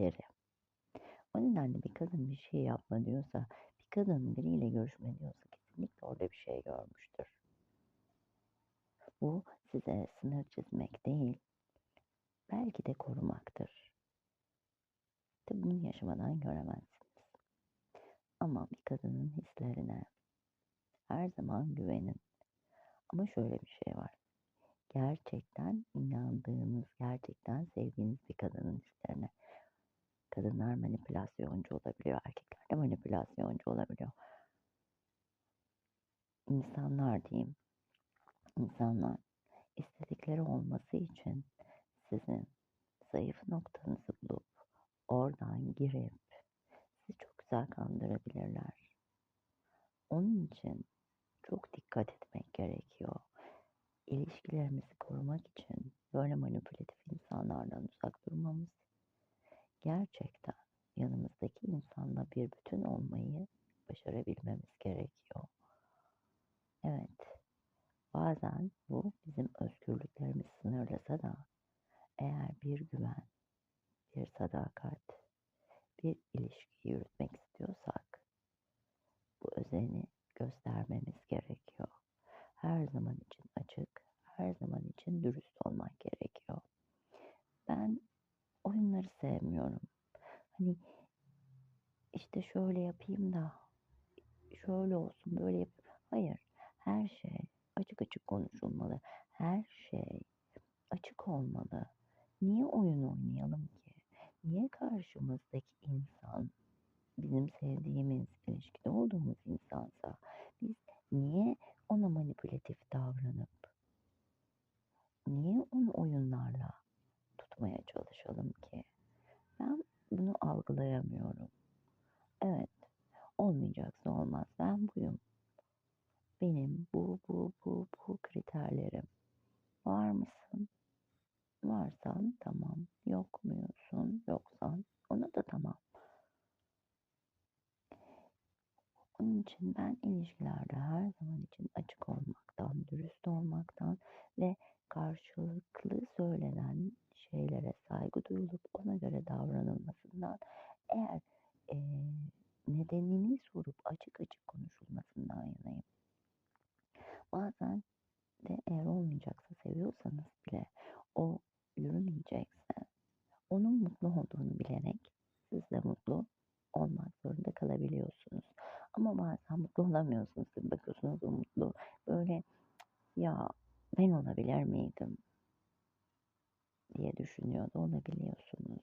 ileri. O nedenle bir kadın bir şey yapma diyorsa, bir kadın biriyle görüşme diyorsa kesinlikle orada bir şey görmüştür. Bu size sınır çizmek değil, belki de korumaktır. Tabii bunu yaşamadan göremezsiniz. Ama bir kadının hislerine her zaman güvenin. Ama şöyle bir şey var. Gerçekten inandığınız, gerçekten sevdiğiniz bir kadının hislerine. Kadınlar manipülasyoncu olabiliyor, erkekler de manipülasyoncu olabiliyor. İnsanlar diyeyim, insanlar istedikleri olması için sizin zayıf noktanızı bulup oradan girip sizi çok güzel kandırabilirler. Onun için çok dikkat etmek gerekiyor. İlişkilerimizi korumak için böyle manipülatif insanlardan uzak durmamız, gerçekten yanımızdaki insanla bir bütün olmayı başarabilmemiz gerekiyor. Evet, bazen bu bizim özgürlüklerimizi sınırlasa da eğer bir güven, bir sadakat, bir ilişki yürütmek istiyorsak bu özeni göstermemiz gerekiyor. Her zaman için açık, her zaman için dürüst olmak gerekiyor. Hani işte şöyle yapayım da şöyle olsun, böyle yapayım. Hayır, her şey açık açık konuşulmalı. Her şey açık olmalı. Niye oyun oynayalım ki? Niye karşımızdaki insan bizim sevdiğimiz, ilişkide olduğumuz insansa biz niye ona manipülatif davranıp niye onu oyunlarla tutmaya çalışalım ki? Ben bunu algılayamıyorum. Evet, olmayacaksa olmaz. Ben buyum. Benim bu, bu, bu, bu kriterlerim. Var mısın? Varsan tamam. Yok muyusun? Yoksan ona da tamam. Onun için ben ilişkilerde her zaman için açık olmaktan, dürüst olmaktan ve karşılıklı söylenen şeylere saygı duyulup ona göre davranılmasından eğer e, nedenini sorup açık açık konuşulmasından yanayım. Bazen de eğer olmayacaksa seviyorsanız bile o yürümeyecekse onun mutlu olduğunu bilerek siz de mutlu olmak zorunda kalabiliyorsunuz. Ama bazen mutlu olamıyorsunuz. Bakıyorsunuz o mutlu. Böyle ya ben olabilir miydim diye düşünüyor da olabiliyorsunuz.